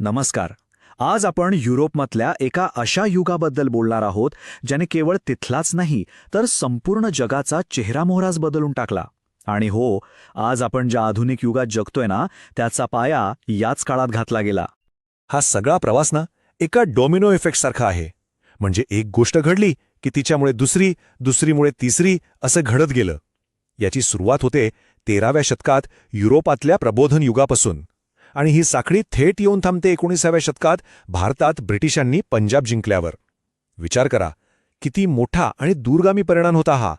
नमस्कार. आज आपण युरोपमधल्या एका अशा युगाबद्दल बोलणार आहोत ज्याने केवळ तिथलाच नाही तर संपूर्ण जगाचा चेहरामोहराच बदलून टाकला. आणि हो आज आपण ज्या आधुनिक युगात जगतोय ना त्याचा पाया याच काळात घातला गेला. हा सगळा प्रवास ना एका डोमिनो इफेक्टसारखा आहे. म्हणजे एक गोष्ट घडली की तिच्यामुळे दुसरी दुसरीमुळे तिसरी असं घडत गेलं. याची सुरुवात होते तेराव्या शतकात युरोपातल्या प्रबोधन युगापासून. आणि ही साखळी थेट येऊन थांबते एकोणीसाव्या शतकात भारतात ब्रिटिशांनी पंजाब जिंकल्यावर. विचार करा किती मोठा आणि दूरगामी परिणाम होता हा.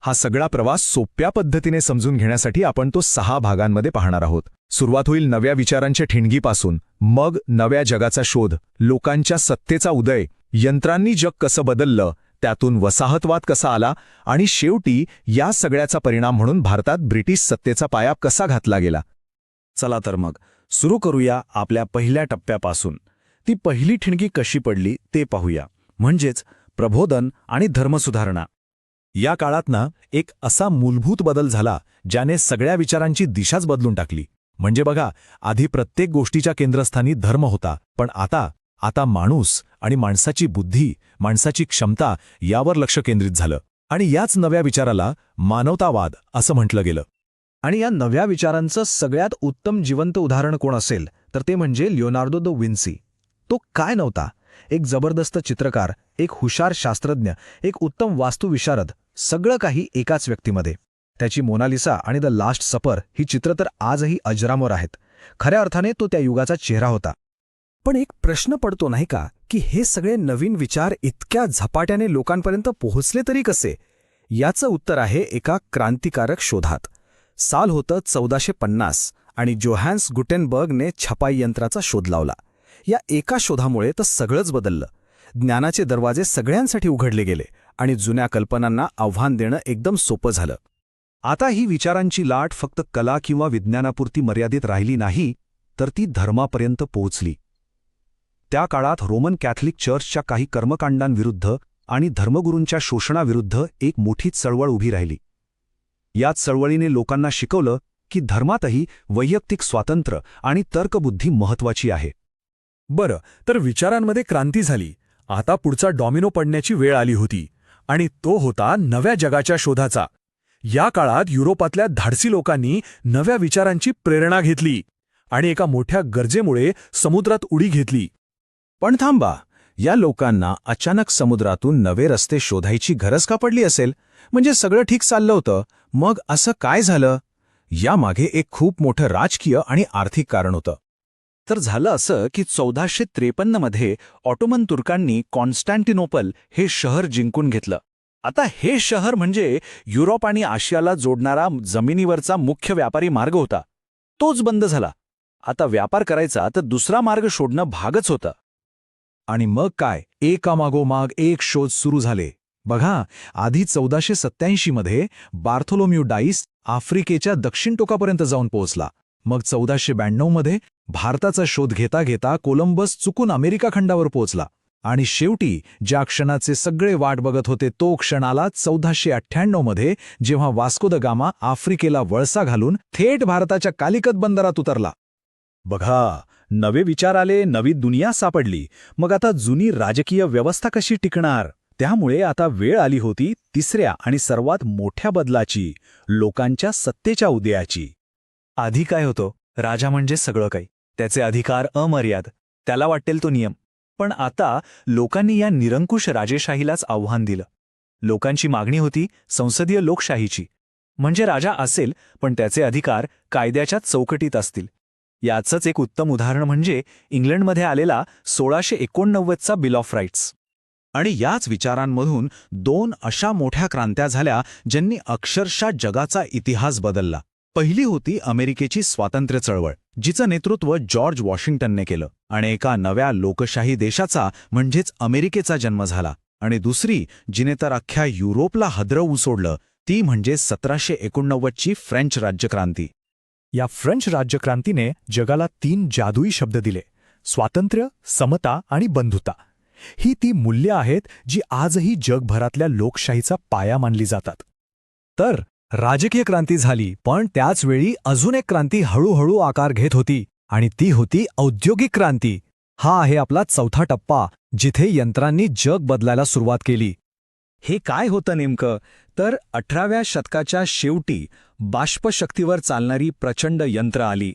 हा सगळा प्रवास सोप्या पद्धतीने समजून घेण्यासाठी आपण तो सहा भागांमध्ये पाहणार आहोत. सुरुवात होईल नव्या विचारांच्या ठिणगीपासून. मग नव्या जगाचा शोध. लोकांच्या सत्तेचा उदय. यंत्रांनी जग कसं बदललं त्यातून वसाहतवाद कसा आला आणि शेवटी या सगळ्याचा परिणाम म्हणून भारतात ब्रिटिश सत्तेचा पाया कसा घातला गेला? चला तर मग. सुरू करूया आपल्या पहिल्या टप्प्यापासून. ती पहिली ठिणगी कशी पडली ते पाहूया. म्हणजेच प्रबोधन आणि धर्मसुधारणा. या काळात ना एक असा मूलभूत बदल झाला ज्याने सगळ्या विचारांची दिशाच बदलून टाकली. म्हणजे बघा आधी प्रत्येक गोष्टीच्या केंद्रस्थानी धर्म होता पण आता आता माणूस आणि माणसाची बुद्धी माणसाची क्षमता यावर लक्ष केंद्रित झालं. आणि याच नव्या विचाराला मानवतावाद असं म्हटलं गेलं. आणि या नव्या विचारांचं सगळ्यात उत्तम जिवंत उदाहरण कोण असेल तर ते म्हणजे लिओनार्डो द विन्सी. तो काय नव्हता? एक जबरदस्त चित्रकार एक हुशार शास्त्रज्ञ एक उत्तम वास्तुविशारद सगळं काही एकाच व्यक्तीमध्ये. त्याची मोनालिसा आणि द लास्ट सपर ही चित्र तर आजही अजरामोर आहेत. खऱ्या अर्थाने तो त्या युगाचा चेहरा होता. पण एक प्रश्न पडतो नाही का की हे सगळे नवीन विचार इतक्या झपाट्याने लोकांपर्यंत पोहोचले तरी कसे? याचं उत्तर आहे एका क्रांतिकारक शोधात. साल होतं चौदाशे पन्नास आणि जोहॅन्स गुटेनबर्गने छपाई यंत्राचा शोध लावला. या एका शोधामुळे तर सगळंच बदललं. ज्ञानाचे दरवाजे सगळ्यांसाठी उघडले गेले आणि जुन्या कल्पनांना आव्हान देणं एकदम सोपं झालं. आता ही विचारांची लाट फक्त कला किंवा विज्ञानापुरती मर्यादित राहिली नाही तर ती धर्मापर्यंत पोहोचली. त्या काळात रोमन कॅथलिक चर्चच्या काही कर्मकांडांविरुद्ध आणि धर्मगुरूंच्या शोषणाविरुद्ध एक मोठी चळवळ उभी राहिली. याच चळवळीने लोकांना शिकवलं की धर्मातही वैयक्तिक स्वातंत्र्य आणि तर्कबुद्धी महत्वाची आहे. बरं तर विचारांमध्ये क्रांती झाली. आता पुढचा डॉमिनो पडण्याची वेळ आली होती आणि तो होता नव्या जगाच्या शोधाचा. या काळात युरोपातल्या धाडसी लोकांनी नव्या विचारांची प्रेरणा घेतली आणि एका मोठ्या गरजेमुळे समुद्रात उडी घेतली. पण थांबा या लोकांना अचानक समुद्रातून नवे रस्ते शोधायची गरज का पडली असेल? म्हणजे सगळं ठीक चाललं होतं मग असं काय झालं? यामागे एक खूप मोठं राजकीय आणि आर्थिक कारण होतं. तर झालं असं की चौदाशे त्रेपन्नमध्ये ऑटोमन तुर्कांनी कॉन्स्टँटिनोपल हे शहर जिंकून घेतलं. आता हे शहर म्हणजे युरोप आणि आशियाला जोडणारा जमिनीवरचा मुख्य व्यापारी मार्ग होता. तोच बंद झाला. आता व्यापार करायचा तर दुसरा मार्ग शोधणं भागच होतं. आणि मग काय? एकामागोमाग एक शोध सुरू झाले. बघा आधी चौदाशे सत्त्याऐंशीमध्ये बार्थोलोम्यू डाईस आफ्रिकेच्या दक्षिण टोकापर्यंत जाऊन पोहोचला. मग चौदाशे ब्याण्णवमध्ये भारताचा शोध घेता घेता कोलंबस चुकून अमेरिका खंडावर पोहोचला. आणि शेवटी ज्या क्षणाचे सगळे वाट बघत होते तो क्षण आला चौदाशे अठ्ठ्याण्णवमध्ये जेव्हा वास्को द गामा आफ्रिकेला वळसा घालून थेट भारताच्या कालिकत बंदरात उतरला. बघा नवे विचार आले नवी दुनिया सापडली. मग आता जुनी राजकीय व्यवस्था कशी टिकणार? त्यामुळे आता वेळ आली होती तिसऱ्या आणि सर्वात मोठ्या बदलाची लोकांच्या सत्तेच्या उदयाची. आधी काय होतं? राजा म्हणजे सगळं काही. त्याचे अधिकार अमर्याद. त्याला वाटेल तो नियम. पण आता लोकांनी या निरंकुश राजेशाहीलाच आव्हान दिलं. लोकांची मागणी होती संसदीय लोकशाहीची. म्हणजे राजा असेल पण त्याचे अधिकार कायद्याच्या चौकटीत असतील. याचंच एक उत्तम उदाहरण म्हणजे इंग्लंडमध्ये आलेला सोळाशे एकोणनव्वदचा बिल ऑफ राईट्स आणि याच विचारांमधून दोन अशा मोठ्या क्रांत्या झाल्या ज्यांनी अक्षरशः जगाचा इतिहास बदलला. पहिली होती अमेरिकेची स्वातंत्र्य चळवळ जिचं नेतृत्व जॉर्ज वॉशिंग्टनने केलं आणि एका नव्या लोकशाही देशाचा म्हणजेच अमेरिकेचा जन्म झाला. आणि दुसरी जिने तर अख्ख्या युरोपला हदरवू सोडलं ती म्हणजे सतराशे एकोणनव्वदची फ्रेंच राज्यक्रांती. या फ्रेंच राज्यक्रांतीने जगाला तीन जादुई शब्द दिले स्वातंत्र्य समता आणि बंधुता. ही ती मूल्य आहेत जी आजही जगभरातल्या लोकशाहीचा पाया मानली जातात. तर राजकीय क्रांती झाली पण त्याच वेळी अजून एक क्रांती हळूहळू आकार घेत होती आणि ती होती औद्योगिक क्रांती. हा आहे आपला चौथा टप्पा जिथे यंत्रांनी जग बदलायला सुरुवात केली. हे काय होतं नेमकं? तर अठराव्या शतकाच्या शेवटी बाष्पशक्तीवर चालणारी प्रचंड यंत्र आली.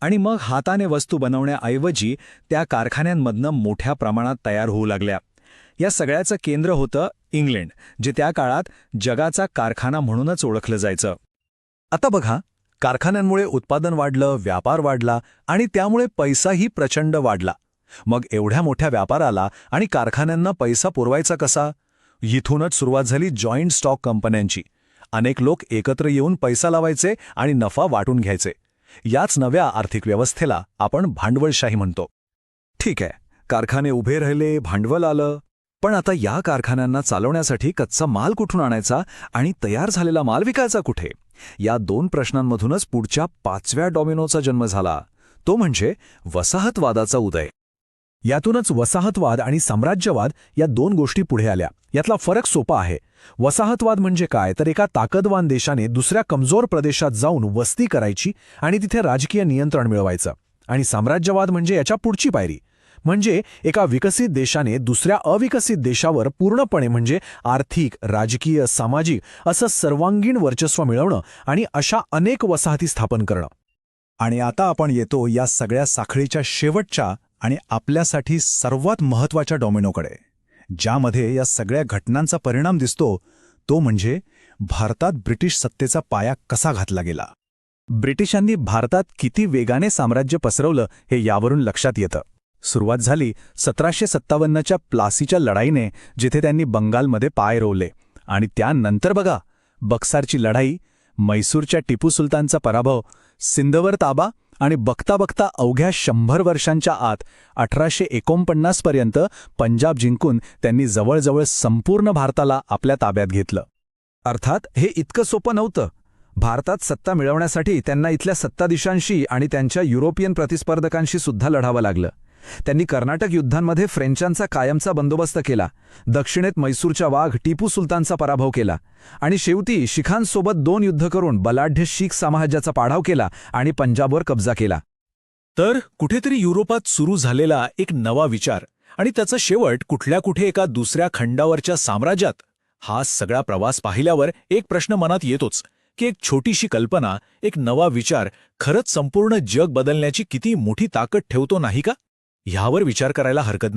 आणि मग हाताने वस्तू बनवण्याऐवजी त्या कारखान्यांमधनं मोठ्या प्रमाणात तयार होऊ लागल्या. या सगळ्याचं केंद्र होतं इंग्लंड जे त्या काळात जगाचा कारखाना म्हणूनच ओळखलं जायचं. आता बघा कारखान्यांमुळे उत्पादन वाढलं व्यापार वाढला आणि त्यामुळे पैसाही प्रचंड वाढला. मग एवढ्या मोठ्या व्यापाराला आणि कारखान्यांना पैसा पुरवायचा कसा? इथूनच सुरुवात झाली जॉईंट स्टॉक कंपन्यांची. अनेक लोक एकत्र येऊन पैसा लावायचे आणि नफा वाटून घ्यायचे. याच नव्या आर्थिक व्यवस्थेला आपण भांडवलशाही म्हणतो. ठीक आहे कारखाने उभे राहिले भांडवल आलं पण आता या कारखान्यांना चालवण्यासाठी कच्चा माल कुठून आणायचा आणि तयार झालेला माल विकायचा कुठे? या दोन प्रश्नांमधूनच पुढच्या पाचव्या डॉमिनोचा जन्म झाला. तो म्हणजे वसाहतवादाचा उदय. यातूनच वसाहतवाद आणि साम्राज्यवाद या दोन गोष्टी पुढे आल्या. यातला फरक सोपा आहे. वसाहतवाद म्हणजे काय? तर एका ताकदवान देशाने दुसऱ्या कमजोर प्रदेशात जाऊन वस्ती करायची आणि तिथे राजकीय नियंत्रण मिळवायचं. आणि साम्राज्यवाद म्हणजे याच्या पुढची पायरी. म्हणजे एका विकसित देशाने दुसऱ्या अविकसित देशावर पूर्णपणे म्हणजे आर्थिक राजकीय सामाजिक असं सर्वांगीण वर्चस्व मिळवणं आणि अशा अनेक वसाहती स्थापन करणं. आणि आता आपण येतो या सगळ्या साखळीच्या शेवटच्या आणि आपल्यासाठी सर्वात महत्त्वाच्या डॉमिनोकडे ज्यामध्ये या सगळ्या घटनांचा परिणाम दिसतो तो म्हणजे भारतात ब्रिटिश सत्तेचा पाया कसा घातला गेला. ब्रिटिशांनी भारतात किती वेगाने साम्राज्य पसरवलं हे यावरून लक्षात येतं. सुरुवात झाली सतराशे सत्तावन्नच्या प्लासीच्या लढाईने जिथे त्यांनी बंगालमध्ये पाय रोवले. आणि त्यानंतर बघा बक्सारची लढाई मैसूरच्या टिपू सुलतानचा पराभव सिंधवर ताबा आणि बघता बघता अवघ्या शंभर वर्षांच्या आत अठराशे एकोणपन्नासपर्यंत पंजाब जिंकून त्यांनी जवळजवळ संपूर्ण भारताला आपल्या ताब्यात घेतलं. अर्थात हे इतकं सोपं नव्हतं. भारतात सत्ता मिळवण्यासाठी त्यांना इथल्या सत्ताधीशांशी आणि त्यांच्या युरोपियन प्रतिस्पर्धकांशी सुद्धा लढावं लागलं. त्यांनी कर्नाटक युद्धांमध्ये फ्रेंचांचा कायमचा बंदोबस्त केला. दक्षिणेत मैसूरच्या वाघ टिपू सुलतानचा पराभव केला. आणि शेवटी शिखांसोबत दोन युद्ध करून बलाढ्य शीख साम्राज्याचा पाढाव केला आणि पंजाबवर कब्जा केला. तर कुठेतरी युरोपात सुरू झालेला एक नवा विचार आणि त्याचा शेवट कुठल्या कुठे एका दुसऱ्या खंडावरच्या साम्राज्यात? हा सगळा प्रवास पाहिल्यावर एक प्रश्न मनात येतोच की एक छोटीशी कल्पना एक नवा विचार खरंच संपूर्ण जग बदलण्याची किती मोठी ताकद ठेवतो नाही का? ह्यावर विचार करायला हरकत नाही.